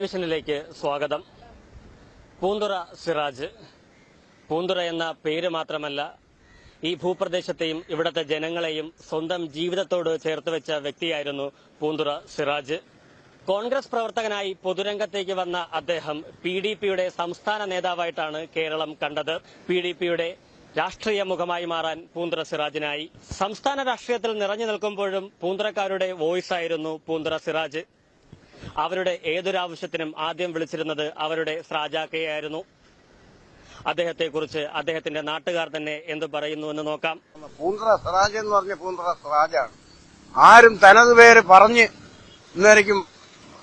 ടെലിവിഷനിലേക്ക് സ്വാഗതം. പൂന്തുറ സിറാജ്. പൂന്തുറ എന്ന പേര് മാത്രമല്ല ഈ ഭൂപ്രദേശത്തെയും ഇവിടത്തെ ജനങ്ങളെയും സ്വന്തം ജീവിതത്തോട് ചേർത്ത് വെച്ച വ്യക്തിയായിരുന്നു പൂന്തുറ സിറാജ്. കോൺഗ്രസ് പ്രവർത്തകനായി പൊതുരംഗത്തേക്ക് വന്ന അദ്ദേഹം പി ഡി പിയുടെ സംസ്ഥാന നേതാവായിട്ടാണ് കേരളം കണ്ടത്. പി ഡി പിയുടെ രാഷ്ട്രീയ മുഖമായി മാറാൻ പൂന്തുറ സിറാജിനായി. സംസ്ഥാന രാഷ്ട്രീയത്തിൽ നിറഞ്ഞു നിൽക്കുമ്പോഴും പൂന്തുറക്കാരുടെ വോയിസ് ആയിരുന്നു പൂന്തുറ സിറാജ്. അവരുടെ ഏതൊരാവശ്യത്തിനും ആദ്യം വിളിച്ചിരുന്നത് അവരുടെ സ്രാജാക്കയായിരുന്നു അദ്ദേഹത്തെക്കുറിച്ച് അദ്ദേഹത്തിന്റെ നാട്ടുകാർ തന്നെ എന്ത് പറയുന്നു എന്ന് നോക്കാം. പൂന്തറ സ്രാജ എന്ന് പറഞ്ഞ പൂന്തറ സ്വരാജാണ്. ആരും തനത് പേര് പറഞ്ഞ് ഇന്നേരക്കും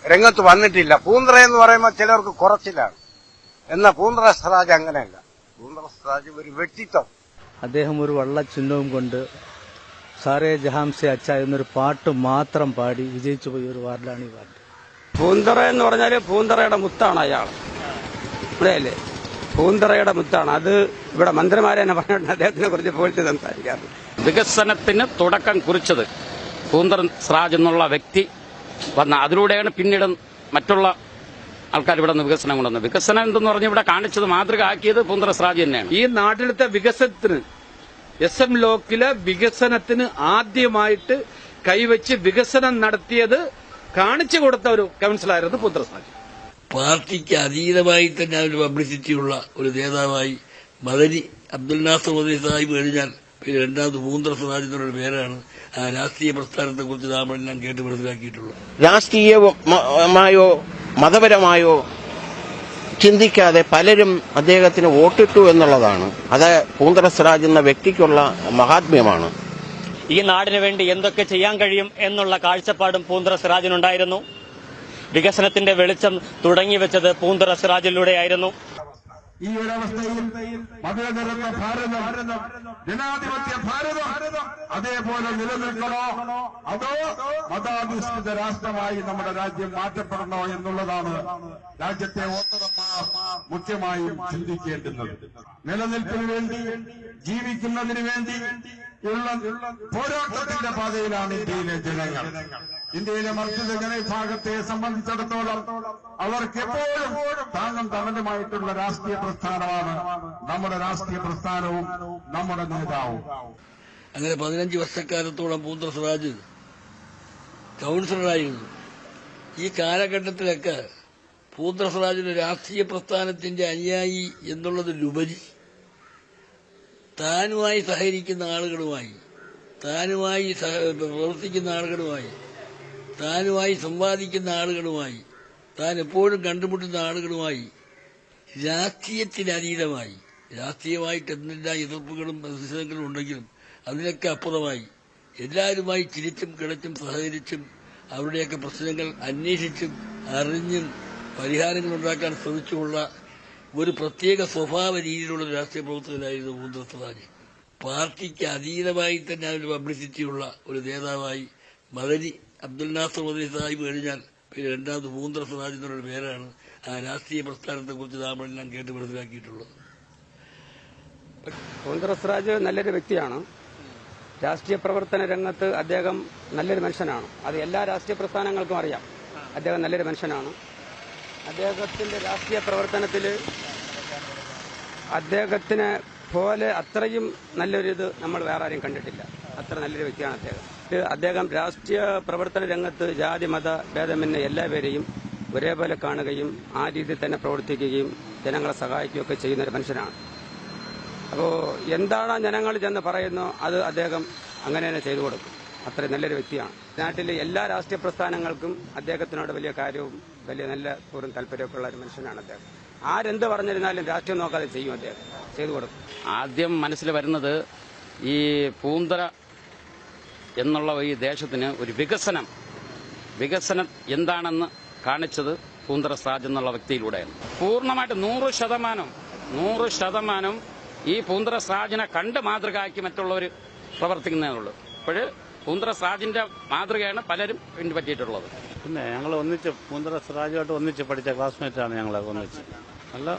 രംഗത്ത് വന്നിട്ടില്ല. പൂന്തറ എന്ന് പറയുമ്പോൾ ചിലർക്ക് കുറച്ചിലാണ്. എന്നാൽ പൂന്തറ സ്വരാജ് അങ്ങനെയല്ല. പൂന്തറ സ്വരാജ് ഒരു വ്യക്തിത്വം. അദ്ദേഹം ഒരു വള്ളച്ചിഹ്നവും കൊണ്ട് സാറേ ജഹാംസെ അച്ച എന്നൊരു പാട്ട് മാത്രം പാടി വിജയിച്ചു പോയ ഒരു വാർഡാണ് ഈ വാർഡ്. പൂന്തറ എന്ന് പറഞ്ഞാൽ പൂന്തറയുടെ മുത്താണ് അയാൾ. ഇവിടെയല്ലേ? പൂന്തറയുടെ മുത്താണ്. അത് ഇവിടെ മന്ത്രിമാരെ തന്നെ പറഞ്ഞിട്ടുണ്ട്. അദ്ദേഹത്തിനെ കുറിച്ച് പോയിട്ട് സംസാരിക്കാറ്. വികസനത്തിന് തുടക്കം കുറിച്ചത് പൂന്തറൻ സ്രാജ് എന്നുള്ള വ്യക്തി വന്ന അതിലൂടെയാണ് പിന്നീട് മറ്റുള്ള ആൾക്കാർ ഇവിടെ നിന്ന് വികസനം കൊണ്ടുവന്നത്. വികസനം എന്തെന്ന് പറഞ്ഞ് ഇവിടെ കാണിച്ചത് മാതൃക ആക്കിയത് പൂന്തറ സ്രാജ് തന്നെയാണ്. ഈ നാട്ടിലത്തെ വികസനത്തിന് എസ് എം ലോക്കിലെ വികസനത്തിന് ആദ്യമായിട്ട് കൈവച്ച് വികസനം നടത്തിയത് കാണിച്ചു കൊടുത്ത ഒരു കൗൺസിലായിരുന്നു പുത്രസാജി. പാർട്ടിക്ക് അതീതമായി തന്നെ ഒരു പബ്ലിസിറ്റിയുള്ള ഒരു നേതാവായി മദനി അബ്ദുൽ നാസർ മദനി സാഹിബ് കഴിഞ്ഞാൽ പിന്നെ രണ്ടാമത് പൂന്തർ സ്വരാജ് എന്നൊരു പേരാണ് ആ രാഷ്ട്രീയ പ്രസ്ഥാനത്തെ കുറിച്ച് നാമെല്ലാം കേട്ട് മനസ്സിലാക്കിയിട്ടുള്ളത്. രാഷ്ട്രീയമായോ മതപരമായോ ചിന്തിക്കാതെ പലരും അദ്ദേഹത്തിന് വോട്ടിട്ടു എന്നുള്ളതാണ്. അത് പൂന്തറ സ്വരാജ് എന്ന വ്യക്തിക്കുള്ള മഹാത്മ്യമാണ്. ഈ നാടിനു വേണ്ടി എന്തൊക്കെ ചെയ്യാൻ കഴിയും എന്നുള്ള കാഴ്ചപ്പാടും പൂന്തറ സിറാജിനുണ്ടായിരുന്നു. വികസനത്തിന്റെ വെളിച്ചം തുടങ്ങിവെച്ചത് പൂന്തറ സിറാജിലൂടെയായിരുന്നു. ഈ ഒരവസ്ഥയിൽ മതേതരത്വ ഭാരതം ജനാധിപത്യ ഭാരതം അതേപോലെ നിലനിൽക്കണോ? അതോ മതാധിഷ്ഠിത രാഷ്ട്രമായി നമ്മുടെ രാജ്യം മാറ്റപ്പെടണോ എന്നുള്ളതാണ് രാജ്യത്തെ മുഖ്യമായും ചിന്തിക്കേണ്ടുന്നത്. നിലനിൽപ്പിന് വേണ്ടി ജീവിക്കുന്നതിന് വേണ്ടി ഉള്ള പോരാട്ടത്തിന്റെ പാതയിലാണ് ഇന്ത്യയിലെ ജനങ്ങൾ. ഇന്ത്യയിലെ മർദ്ദിത ജനവിഭാഗത്തെ സംബന്ധിച്ചിടത്തോളം അവർക്ക് എപ്പോഴും താങ്ങും തണലുമായിട്ടുള്ള രാഷ്ട്രീയ പ്രസ്ഥാനമാണ്. നമ്മുടെ രാഷ്ട്രീയ പ്രസ്ഥാനവും നമ്മുടെ നേതാവും. അങ്ങനെ പതിനഞ്ച് വർഷക്കാലത്തോളം പൂന്ത്ര സ്വരാജ് കൗൺസിലറായിരുന്നു. ഈ കാലഘട്ടത്തിലൊക്കെ പൂന്ത്ര സ്വരാജിന്റെ രാഷ്ട്രീയ പ്രസ്ഥാനത്തിന്റെ അനുയായി എന്നുള്ളതിലുപരി താനുമായി സഹകരിക്കുന്ന ആളുകളുമായി താനുമായി പ്രവർത്തിക്കുന്ന ആളുകളുമായി താനുമായി സംവാദിക്കുന്ന ആളുകളുമായി താൻ എപ്പോഴും കണ്ടുമുട്ടുന്ന ആളുകളുമായി രാഷ്ട്രീയത്തിനതീതമായി രാഷ്ട്രീയമായിട്ട് എന്തെല്ലാം എതിർപ്പുകളും പ്രതിഷേധങ്ങളും ഉണ്ടെങ്കിലും അതിനൊക്കെ അപ്പുറമായി എല്ലാവരുമായി ചിരിച്ചും കിടച്ചും സഹകരിച്ചും അവരുടെയൊക്കെ പ്രശ്നങ്ങൾ അന്വേഷിച്ചും അറിഞ്ഞും പരിഹാരങ്ങൾ ഉണ്ടാക്കാൻ ശ്രമിച്ചുമുള്ള ഒരു പ്രത്യേക സ്വഭാവ രീതിയിലുള്ള രാഷ്ട്രീയ പ്രവർത്തകനായിരുന്നു പൂന്തർ സ്വരാജ് പാർട്ടിക്ക് അതീതമായി തന്നെ അതിന് പബ്ലിസിറ്റിയുള്ള ഒരു നേതാവായി മദനി അബ്ദുൽ നാസർ മദനി സാഹിബ് കഴിഞ്ഞാൽ പിന്നെ രണ്ടാമത് പൂന്തർ സ്വരാജ് എന്നൊരു പേരാണ്. ആ രാഷ്ട്രീയ പ്രസ്ഥാനത്തെക്കുറിച്ച് നാമെല്ലാം കേട്ട് മനസ്സിലാക്കിയിട്ടുള്ളത്. പൂന്തറ സ്വരാജ് നല്ലൊരു വ്യക്തിയാണ്. രാഷ്ട്രീയ പ്രവർത്തന രംഗത്ത് അദ്ദേഹം നല്ലൊരു മനുഷ്യനാണ്. അത് എല്ലാ രാഷ്ട്രീയ പ്രസ്ഥാനങ്ങൾക്കും അറിയാം. അദ്ദേഹം നല്ലൊരു മനുഷ്യനാണ്. അദ്ദേഹത്തിന്റെ രാഷ്ട്രീയ പ്രവർത്തനത്തിൽ അദ്ദേഹത്തിനെ പോലെ അത്രയും നല്ലൊരിത് നമ്മൾ വേറെ ആരെയും കണ്ടിട്ടില്ല. അത്ര നല്ലൊരു വ്യക്തിയാണ് അദ്ദേഹം. അദ്ദേഹം രാഷ്ട്രീയ പ്രവർത്തന രംഗത്ത് ജാതി മത ഭേദമെന്ന എല്ലാവരെയും ഒരേപോലെ കാണുകയും ആ രീതിയിൽ തന്നെ പ്രവർത്തിക്കുകയും ജനങ്ങളെ സഹായിക്കുകയൊക്കെ ചെയ്യുന്ന ഒരു മനുഷ്യനാണ്. അപ്പോൾ എന്താണ് ജനങ്ങൾ ചെന്ന് പറയുന്നോ അത് അദ്ദേഹം അങ്ങനെ തന്നെ ചെയ്തു കൊടുക്കും. അത്ര നല്ലൊരു വ്യക്തിയാണ്. നാട്ടിലെ എല്ലാ രാഷ്ട്രീയ പ്രസ്ഥാനങ്ങൾക്കും അദ്ദേഹത്തിനോട് വലിയ കാര്യവും വലിയ നല്ല പൂർവം താല്പര്യമൊക്കെ ഉള്ള ഒരു മനുഷ്യനാണ് അദ്ദേഹം. ആരെന്ത് പറഞ്ഞിരുന്നാലും രാഷ്ട്രീയം നോക്കാതെ ചെയ്യും അദ്ദേഹം. ചെയ്തു കൊടുക്കും. ആദ്യം മനസ്സിൽ വരുന്നത് ഈ പൂന്തര എന്നുള്ള ഈ ദേശത്തിന് ഒരു വികസനം. വികസനം എന്താണെന്ന് കാണിച്ചത് പൂന്തറ സാജ് എന്നുള്ള വ്യക്തിയിലൂടെയാണ്. പൂർണമായിട്ട് നൂറ് ശതമാനം നൂറ് ശതമാനം ഈ പൂന്തറ സാജിനെ കണ്ട് മാതൃകയാക്കി മറ്റുള്ളവർ പ്രവർത്തിക്കുന്നതേ അപ്പോൾ പൂന്തറ സാജിന്റെ മാതൃകയാണ് പലരും പിൻപറ്റിയിട്ടുള്ളത് പിന്നെ ഞങ്ങൾ ഒന്നിച്ച് പൂന്തറ സിറാജുമായിട്ട് ഒന്നിച്ച് പഠിച്ച ക്ലാസ്മേറ്റാണ് ഞങ്ങൾ ഒന്നിച്ച്. നല്ല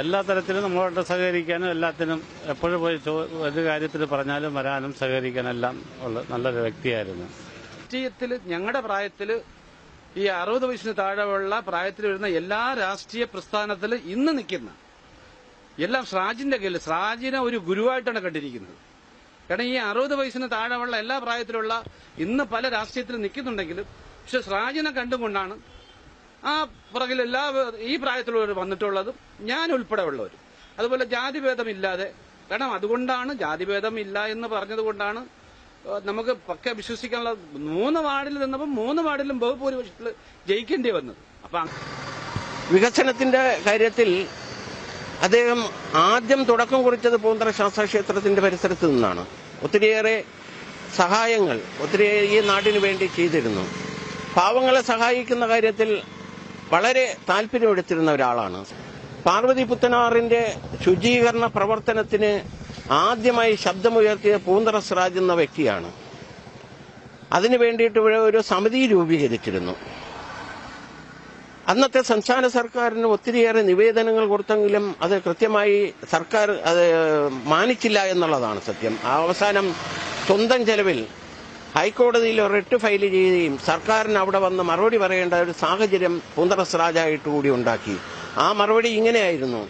എല്ലാ തരത്തിലും നമ്മളോട്ട് സഹകരിക്കാനും എല്ലാത്തിനും എപ്പോഴും പോയി ഒരു കാര്യത്തിൽ പറഞ്ഞാലും വരാനും സഹകരിക്കാനെല്ലാം ഉള്ള നല്ലൊരു വ്യക്തിയായിരുന്നു. രാഷ്ട്രീയത്തിൽ ഞങ്ങളുടെ പ്രായത്തിൽ ഈ അറുപത് വയസ്സിന് താഴെയുള്ള പ്രായത്തിൽ വരുന്ന എല്ലാ രാഷ്ട്രീയ പ്രസ്ഥാനത്തിൽ ഇന്ന് നിൽക്കുന്ന എല്ലാം സ്രാജിന്റെ കയ്യിൽ സ്രാജിനെ ഒരു ഗുരുവായിട്ടാണ് കണ്ടിരിക്കുന്നത്. കാരണം ഈ അറുപത് വയസ്സിന് താഴെയുള്ള എല്ലാ പ്രായത്തിലുള്ള ഇന്ന് പല രാഷ്ട്രീയത്തിലും നിൽക്കുന്നുണ്ടെങ്കിലും പക്ഷെ സ്രാജിനെ കണ്ടുകൊണ്ടാണ് ആ പുറകിൽ എല്ലാ ഈ പ്രായത്തിലുള്ളവർ വന്നിട്ടുള്ളതും ഞാൻ ഉൾപ്പെടെ ഉള്ളവരും അതുപോലെ ജാതിഭേദമില്ലാതെ കാരണം അതുകൊണ്ടാണ് ജാതിഭേദം ഇല്ല എന്ന് പറഞ്ഞതുകൊണ്ടാണ് നമുക്ക് പക്കെ വിശ്വസിക്കാനുള്ള മൂന്ന് വാർഡിൽ നിന്നപ്പോൾ മൂന്ന് വാർഡിലും ബഹുഭൂരിപക്ഷത്തിൽ ജയിക്കേണ്ടി വന്നത്. അപ്പൊ വികസനത്തിന്റെ കാര്യത്തിൽ അദ്ദേഹം ആദ്യം തുടക്കം കുറിച്ചത് പൂന്തറ ശാസ്താക്ഷേത്രത്തിന്റെ പരിസരത്ത് നിന്നാണ്. ഒത്തിരിയേറെ സഹായങ്ങൾ ഒത്തിരി ഈ നാടിനു വേണ്ടി ചെയ്തിരുന്നു. പാവങ്ങളെ സഹായിക്കുന്ന കാര്യത്തിൽ വളരെ താല്പര്യമെടുത്തിരുന്ന ഒരാളാണ്. പാർവതി പുത്തനാറിന്റെ ശുചീകരണ പ്രവർത്തനത്തിന് ആദ്യമായി ശബ്ദമുയർത്തിയ പൂന്തറ എന്ന വ്യക്തിയാണ്. അതിനു വേണ്ടിയിട്ട് ഇവിടെ ഒരു സമിതി രൂപീകരിച്ചിരുന്നു. അന്നത്തെ സംസ്ഥാന സർക്കാരിന് ഒത്തിരിയേറെ നിവേദനങ്ങൾ കൊടുത്തെങ്കിലും അത് കൃത്യമായി സർക്കാർ അത് മാനിച്ചില്ല എന്നുള്ളതാണ് സത്യം. അവസാനം സ്വന്തം ചെലവിൽ ഹൈക്കോടതിയിൽ റിട്ട് ഫയൽ ചെയ്യുകയും സർക്കാരിന് അവിടെ വന്ന് മറുപടി പറയേണ്ട ഒരു സാഹചര്യം പൂന്തറസ് രാജായിട്ട് കൂടി ഉണ്ടാക്കി. ആ മറുപടി ഇങ്ങനെയായിരുന്നു.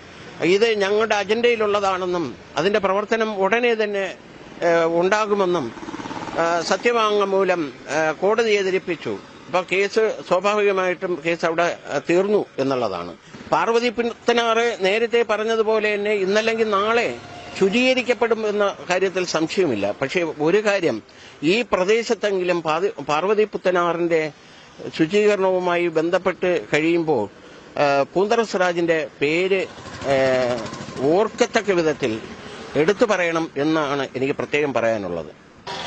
ഇത് ഞങ്ങളുടെ അജണ്ടയിലുള്ളതാണെന്നും അതിന്റെ പ്രവർത്തനം ഉടനെ തന്നെ ഉണ്ടാകുമെന്നും സത്യവാങ്മൂലം കോടതിയെ ധരിപ്പിച്ചു അപ്പൊ കേസ് സ്വാഭാവികമായിട്ടും കേസ് അവിടെ തീർന്നു എന്നുള്ളതാണ്. പാർവതി പുത്തനാറ് നേരത്തെ പറഞ്ഞതുപോലെ തന്നെ ഇന്നല്ലെങ്കിൽ നാളെ ശുചീകരിക്കപ്പെടും എന്ന കാര്യത്തിൽ സംശയമില്ല. പക്ഷേ ഒരു കാര്യം ഈ പ്രദേശത്തെങ്കിലും പാർവതി പുത്തനാറിന്റെ ശുചീകരണവുമായി ബന്ധപ്പെട്ട് കഴിയുമ്പോൾ പൂന്തറ സ്വരാജിന്റെ പേര് ഓർക്കത്തക്ക വിധത്തിൽ എടുത്തു പറയണം എന്നാണ് എനിക്ക് പ്രത്യേകം പറയാനുള്ളത്.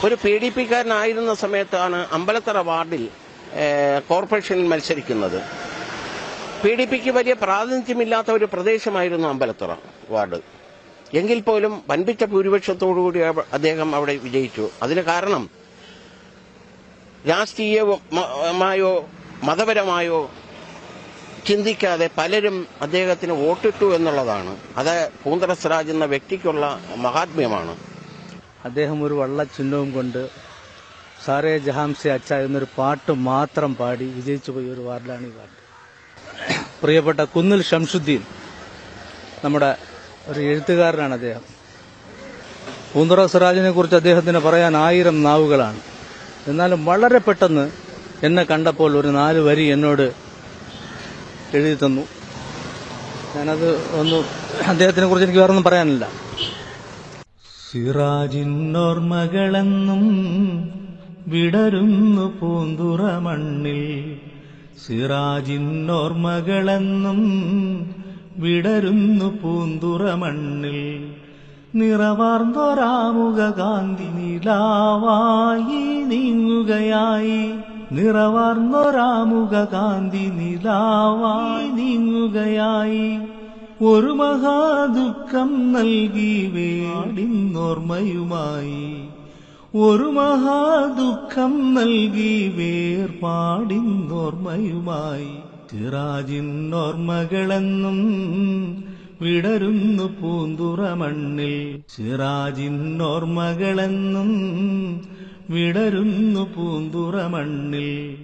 ഒരു പി ഡി പിക്കാരനായിരുന്ന സമയത്താണ് അമ്പലത്തറ വാർഡിൽ കോർപ്പറേഷനിൽ മത്സരിക്കുന്നത്. പി ഡി പിക്ക് വലിയ പ്രാതിനിധ്യമില്ലാത്ത ഒരു പ്രദേശമായിരുന്നു അമ്പലത്തറ വാർഡ്. എങ്കിൽ പോലും വൻപിച്ച ഭൂരിപക്ഷത്തോടുകൂടി അദ്ദേഹം അവിടെ വിജയിച്ചു. അതിന് കാരണം രാഷ്ട്രീയമായോ മതപരമായോ ചിന്തിക്കാതെ പലരും അദ്ദേഹത്തിന് വോട്ടിട്ടു എന്നുള്ളതാണ്. അത് പൂന്തറ സിറാജ് എന്ന വ്യക്തിക്കുള്ള മഹാത്മ്യമാണ്. അദ്ദേഹം ഒരു വള്ളച്ചിഹ്നവും കൊണ്ട് സാറേ ജഹാംസെ അച്ച എന്നൊരു പാട്ട് മാത്രം പാടി വിജയിച്ചു പോയ ഒരു വാർഡിലാണ് ഈ പ്രിയപ്പെട്ട കുന്നിൽ ഷംഷുദ്ദീൻ നമ്മുടെ ഒരു എഴുത്തുകാരനാണ് അദ്ദേഹം. പൂന്തുറ സിറാജിനെ കുറിച്ച് അദ്ദേഹത്തിന് പറയാൻ ആയിരം നാവുകളാണ്. എന്നാലും വളരെ പെട്ടെന്ന് എന്നെ കണ്ടപ്പോൾ ഒരു നാല് വരി എന്നോട് എഴുതി തന്നു. ഞാനത് ഒന്ന് അദ്ദേഹത്തിനെ കുറിച്ച് എനിക്ക് വേറൊന്നും പറയാനില്ല. സിറാജിന്നോർമകളെന്നും വിടരുന്നു പൂന്തുറ മണ്ണിൽ. സിറാജിന്നോർമകളെന്നും വിടരുന്നു പൂന്തുറ മണ്ണിൽ. നിറവാർന്നൊരാമുഖ കാന്തി നിലാവായി നീങ്ങുകയായി. നിറവാർന്നൊരാമുഖ കാന്തി നിലാവായി നീങ്ങുകയായി. ഒരു മഹാദുഃഖം നൽകി വേടിന്നോർമ്മയുമായി. ഒരു മഹാദുഃഖം നൽകി വേർപാടിന്നോർമ്മയുമായി. സിറാജിന്നോർമ്മകളെന്നും വിടരുന്നു പൂന്തുറ മണ്ണിൽ. സിറാജിന്നോർമ്മകളെന്നും വിടരുന്നു പൂന്തുറ മണ്ണിൽ.